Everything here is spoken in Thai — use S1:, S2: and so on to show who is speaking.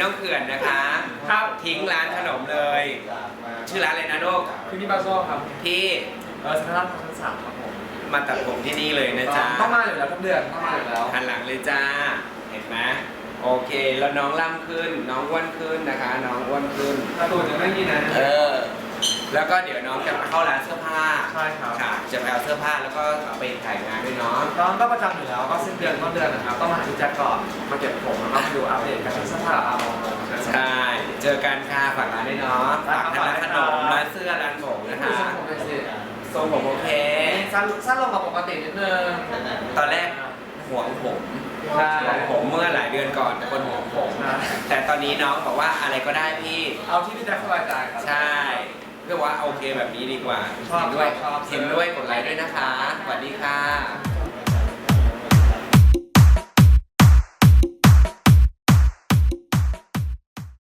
S1: น้องเขื่อนนะคะ
S2: ครับ
S1: ทิ้งร้านขนมเลย ชื่อร้านอะไรนะลูก
S2: คือพี่บาโซ่ครับ
S1: ที่
S2: เออสถานทางชั้สามครับผม
S1: มาตัดผมที่นี่เลยนะจ๊ะต้องม
S2: าอยู่แล้วทุกเดือนต้องมาอยู่แล้วห
S1: ันหลังเลยจ้าเห็นไหมโอเค แล้วน้องร่ำขึ้น น้องอ้วนขึ้นนะคะ น้องอ้วนขึ้น
S2: ถ้าตัวจะไม่มีนะเอ
S1: อแล้วก็เดี๋ยวน้องจะมาเข้าร้านเสื้อผ้า
S2: ใช่ครับ
S1: จะไปเอาเสื้อผ้าแล้วก็เอาไปถ่ายงานด้วยเนาะ
S2: น้องก็ประจำอยู่แล้วก็สิ้นเดือนต้นเดือนนะครับต้องมาหาพี่แจ็คก่อนมาเก็บผมแล้วก็มาดูอัปเดตกันที่สถาอาร์มใช
S1: ่เจอกันค่ะฝากร้านด้วยเนาะได้ฝากครับร้านขนมฝากได้ครับร้านเสื้อร้านผมนะดูคะทรงผ
S2: มหน่อยสิ
S1: ทรงผมโอเค
S2: สั้นสั้นลงกว่าปกตินิดนึง
S1: ตอนแรกห่วงผม
S2: ใช่ ห่วงผมเมื่อ
S1: หลายเดือนก่อนคนห่วงผม นะแต่ตอนนี้น้องบอกว่าอะไรก็ได้พี่
S2: เอาที่พี่แจ็คสบายใจครับใช่
S1: เพื่อว่าโอเคแบบนี้ดีกว่าชอบเห็นด้วยชอบ เห็นด้วยกดไลค์ด้วยนะคะสวัสดีค่ะ